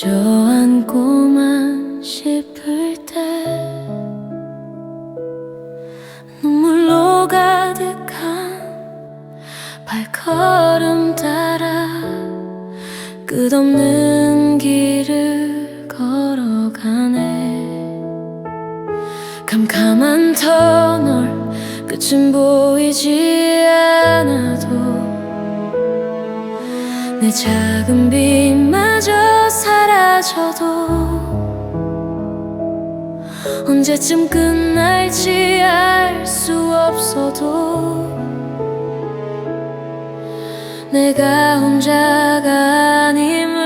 주저앉고만 싶을 때 눈물로 가득한 발걸음 따라 끝없는 길을 걸어가네. 캄캄한 터널 끝은 보이지 않아도 내 작은 빛마저 사라져도 언제쯤 끝날지 알 수 없어도 내가 혼자가 아님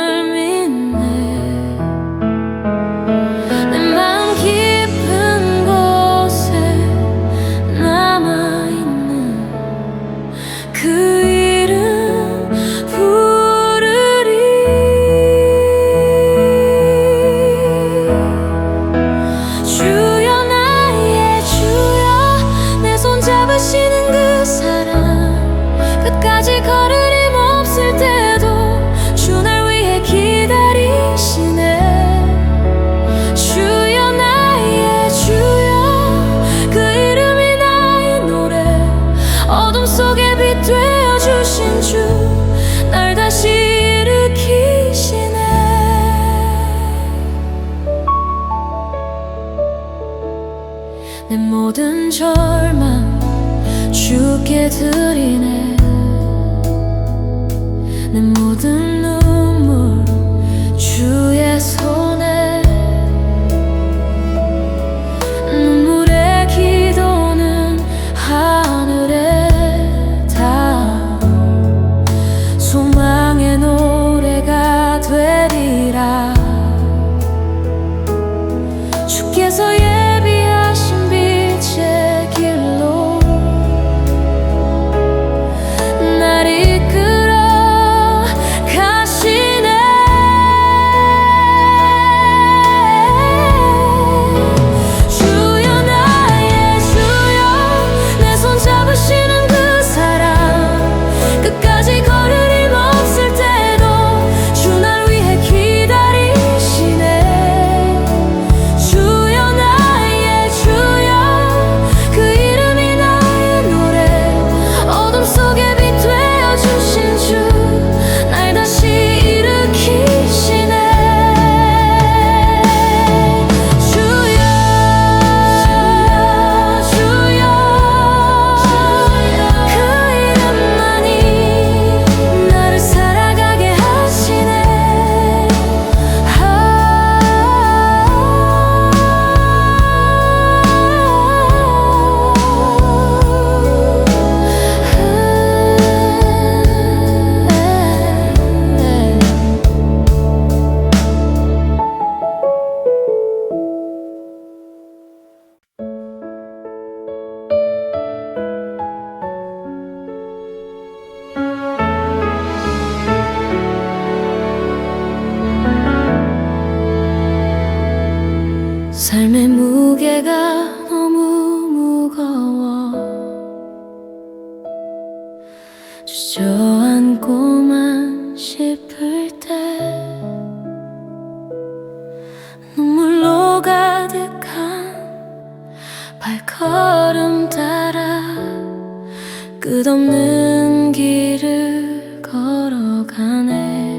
끝없는 길을 걸어가네.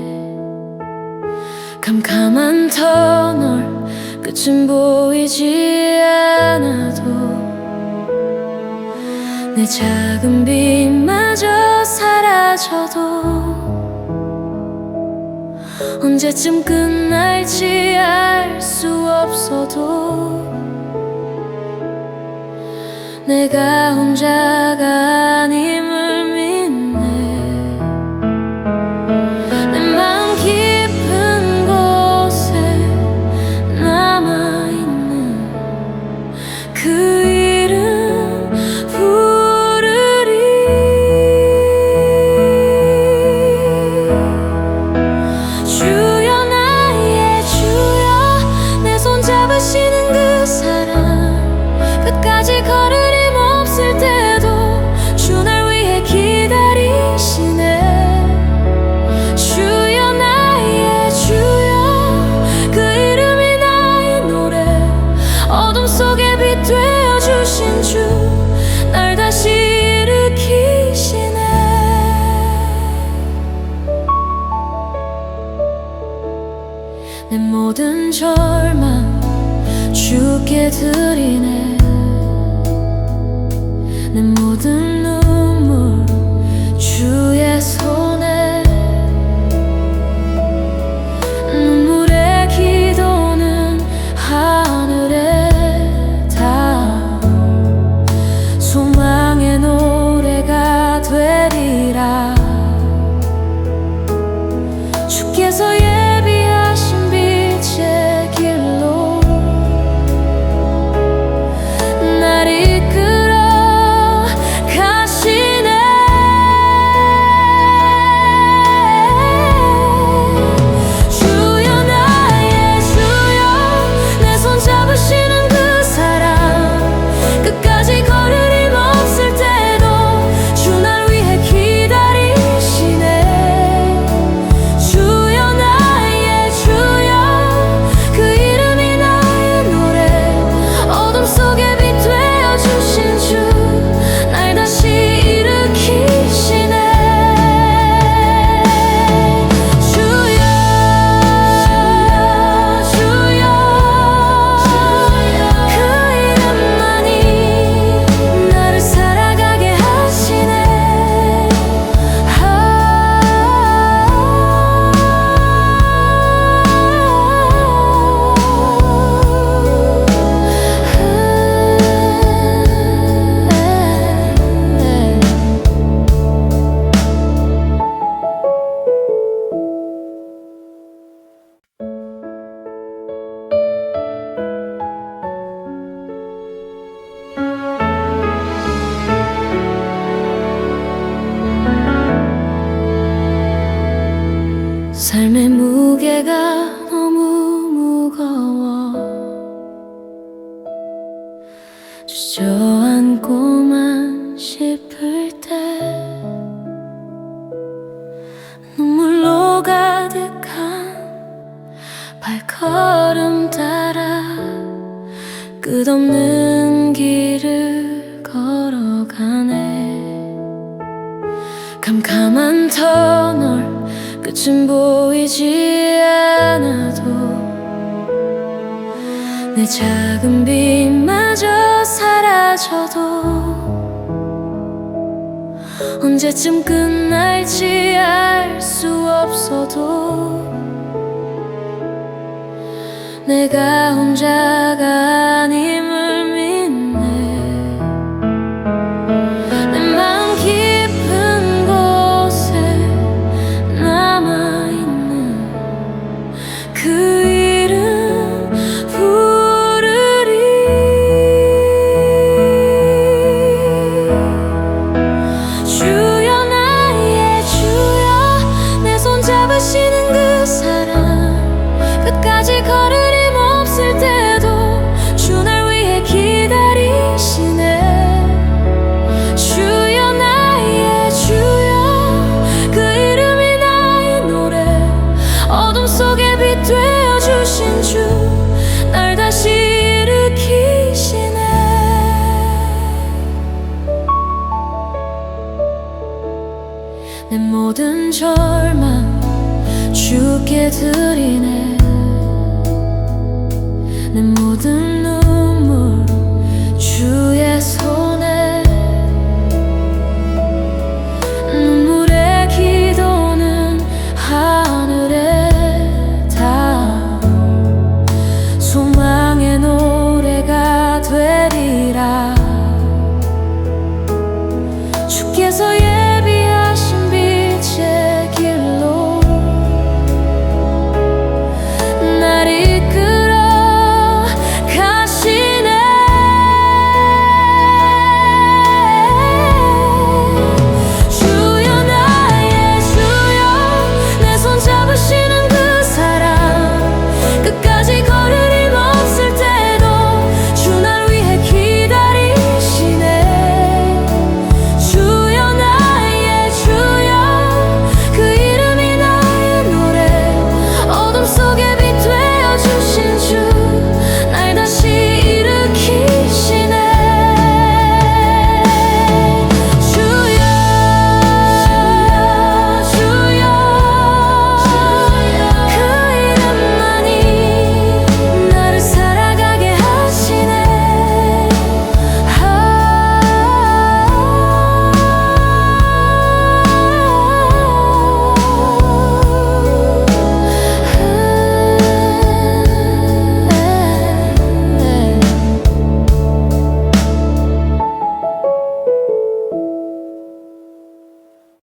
캄캄한 터널 끝은 보이지 않아도 내 작은 빛마저 사라져도 언제쯤 끝날지 알 수 없어도 내가 혼자가 아닌 모든 절망 주께 드리네. 무게가 너무 무거워. 주저앉고만 싶을 때 눈물로 가득한 발걸음 따라 끝없는 길을 걸어가네. 캄캄한 터널 끝은 보이지 않아도 내 작은 빛마저 사라져도 언제쯤 끝날지 알 수 없어도 내가 혼자가 아닌 주께 드리네. 내 모든 눈물 주의 손에. 눈물의 기도는 하늘에 닿아 소망의 노래가 되리라.